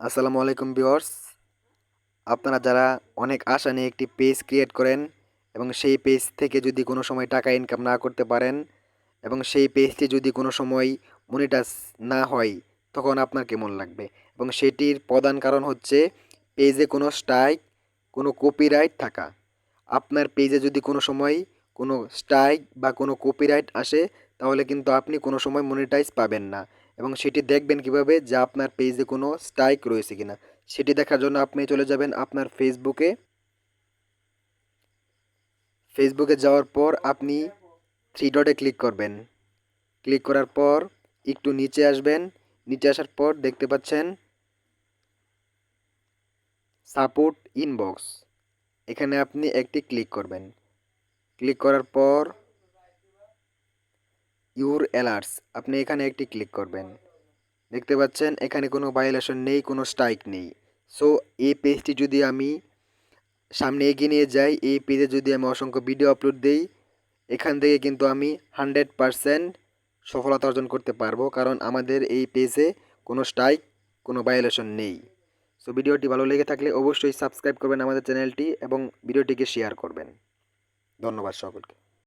আসসালামু আলাইকুম ভিউয়ার্স। আপনারা যারা অনেক আশা নিয়ে একটি পেজ ক্রিয়েট করেন এবং সেই পেজ থেকে যদি কোনো সময় টাকা ইনকাম না করতে পারেন এবং সেই পেজটি যদি কোনো সময় মনিটাইজ না হয়, তখন আপনার কেমন লাগবে? এবং সেটির প্রধান কারণ হচ্ছে পেজে কোনো স্ট্রাইক কোনো কপিরাইট থাকা। আপনার পেজে যদি কোনো সময় কোনো স্ট্রাইক বা কোনো কপিরাইট আসে, তাহলে কিন্তু আপনি কোনো সময় মনিটাইজ পাবেন না। এবং সেটি দেখবেন কীভাবে যে আপনার পেজে কোনো স্ট্রাইক রয়েছে কিনা। সেটি দেখার জন্য আপনি চলে যাবেন আপনার ফেসবুকে ফেসবুকে যাওয়ার পর আপনি থ্রি ডটে ক্লিক করবেন। ক্লিক করার পর একটু নিচে আসবেন। নিচে আসার পর দেখতে পাচ্ছেন সাপোর্ট ইনবক্স এখানে আপনি একটি ক্লিক করবেন। ক্লিক করার পর ইউর অ্যালার্টস। আপনি এখানে একটি ক্লিক করবেন। দেখতে পাচ্ছেন, এখানে কোনো ভায়োলেশন নেই, কোনো স্ট্রাইক নেই। সো, এই পেজটি যদি আমি সামনে এগিয়ে নিয়ে যাই, এই পেজে যদি আমি অসংখ্য ভিডিও আপলোড দিই, এখান থেকে কিন্তু আমি হান্ড্রেড পারসেন্ট সফলতা অর্জন করতে পারব, কারণ আমাদের এই পেজে কোনো স্ট্রাইক, কোনো ভায়োলেশন নেই। সো, ভিডিওটি ভালো লেগে থাকলে অবশ্যই সাবস্ক্রাইব করবেন আমাদের চ্যানেলটি এবং ভিডিওটিকে শেয়ার করবেন। ধন্যবাদ সকলকে।